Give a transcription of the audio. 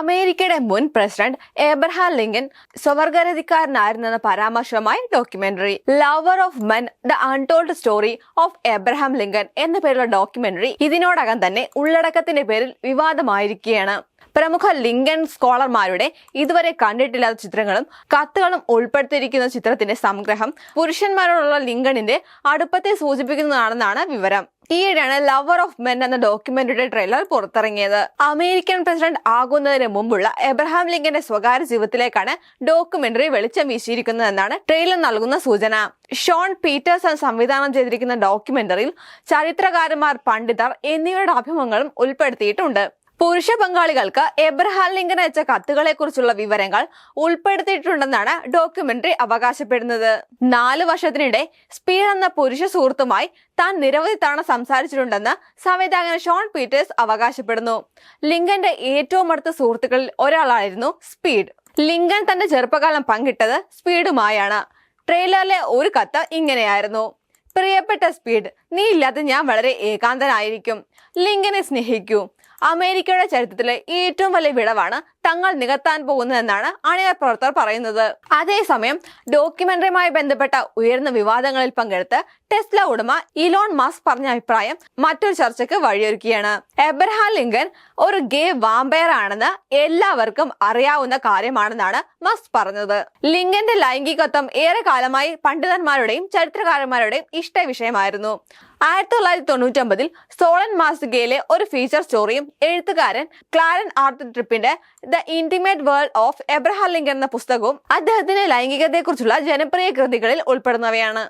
അമേരിക്കയുടെ മുൻ president Abraham Lincoln സ്വവർഗരതിക്കാരനായിരുന്നെന്ന പരാമർശമായി documentary lover of men the untold story of Abraham Lincoln എന്ന പേരുള്ള ഡോക്യുമെന്ററി ഇതിനോടകം തന്നെ ഉള്ളടക്കത്തിന്റെ പേരിൽ വിവാദമായിരിക്കുകയാണ്. പ്രമുഖ ലിങ്കൻ സ്കോളർമാരുടെ ഇതുവരെ കണ്ടിട്ടില്ലാത്ത ചിത്രങ്ങളും കത്തുകളും ഉൾപ്പെടുത്തിയിരിക്കുന്ന ചിത്രത്തിന്റെ സംഗ്രഹം പുരുഷന്മാരോടുള്ള ലിങ്കണിന്റെ അടുപ്പത്തെ സൂചിപ്പിക്കുന്നതാണെന്നാണ് വിവരം. ഈയിടെയാണ് ലവർ ഓഫ് മെൻ എന്ന ഡോക്യുമെന്ററിയുടെ ട്രെയിലർ പുറത്തിറങ്ങിയത്. അമേരിക്കൻ പ്രസിഡന്റ് ആകുന്നതിന് മുമ്പുള്ള എബ്രഹാം ലിങ്കന്റെ സ്വകാര്യ ജീവിതത്തിലേക്കാണ് ഡോക്യുമെന്ററി വെളിച്ചം വീശിയിരിക്കുന്നതെന്നാണ് ട്രെയിലർ നൽകുന്ന സൂചന. ഷോൺ പീറ്റേഴ്സൺ സംവിധാനം ചെയ്തിരിക്കുന്ന ഡോക്യുമെന്ററിയിൽ ചരിത്രകാരന്മാർ പണ്ഡിതർ എന്നിവരുടെ അഭിമുഖങ്ങളും ഉൾപ്പെടുത്തിയിട്ടുണ്ട്. പുരുഷ പങ്കാളികൾക്ക് എബ്രഹാം ലിങ്കൻ അയച്ച കത്തുകളെ കുറിച്ചുള്ള വിവരങ്ങൾ ഉൾപ്പെടുത്തിയിട്ടുണ്ടെന്നാണ് ഡോക്യുമെന്ററി അവകാശപ്പെടുന്നത്. നാല് വർഷത്തിനിടെ സ്പീഡ് എന്ന പുരുഷ സുഹൃത്തുമായി താൻ നിരവധി തവണ സംസാരിച്ചിട്ടുണ്ടെന്ന് സംവിധായകൻ ഷോൺ പീറ്റേഴ്സ് അവകാശപ്പെടുന്നു. ലിങ്കന്റെ ഏറ്റവും അടുത്ത സുഹൃത്തുക്കളിൽ ഒരാളായിരുന്നു സ്പീഡ്. ലിങ്കൻ തന്റെ ചെറുപ്പകാലം പങ്കിട്ടത് സ്പീഡുമായാണ്. ട്രെയിലറിലെ ഒരു കത്ത് ഇങ്ങനെയായിരുന്നു. പ്രിയപ്പെട്ട സ്പീഡ് നീ ഇല്ലാതെ ഞാൻ വളരെ ഏകാന്തനായിരിക്കും. ലിങ്കനെ സ്നേഹിക്കൂ. അമേരിക്കയുടെ ചരിത്രത്തിലെ ഏറ്റവും വലിയ വിടവാണ് തങ്ങൾ നികത്താൻ പോകുന്നതെന്നാണ് അണിയർ പ്രവർത്തകർ പറയുന്നത്. അതേസമയം ഡോക്യുമെന്ററിയുമായി ബന്ധപ്പെട്ട ഉയർന്ന വിവാദങ്ങളിൽ പങ്കെടുത്ത് ടെസ്ല ഉടമ ഇലോൺ മാസ്ക് പറഞ്ഞ അഭിപ്രായം മറ്റൊരു ചർച്ചയ്ക്ക് വഴിയൊരുക്കിയാണ് എബ്രഹാം ലിങ്കൻ ഒരു ഗേ വാമ്പയർ ആണെന്ന് എല്ലാവർക്കും അറിയാവുന്ന കാര്യമാണെന്നാണ് മസ്ക് പറഞ്ഞത്. ലിങ്കന്റെ ലൈംഗികത്വം ഏറെ കാലമായി പണ്ഡിതന്മാരുടെയും ചരിത്രകാരന്മാരുടെയും ഇഷ്ട വിഷയമായിരുന്നു. ആയിരത്തി തൊള്ളായിരത്തി തൊണ്ണൂറ്റി ഒമ്പതിൽ സോളൻ മാസികയിലെ ഒരു ഫീച്ചർ സ്റ്റോറിയും എഴുത്തുകാരൻ Clarence Arthur ട്രിപ്പിന്റെ the intimate world of Abraham Lincoln എന്ന പുസ്തകവും അദ്ദേഹത്തിന്റെ ലൈംഗികതയെക്കുറിച്ചുള്ള ജനപ്രിയ കൃതികളിൽ ഉൾപ്പെടുന്നവയാണ്.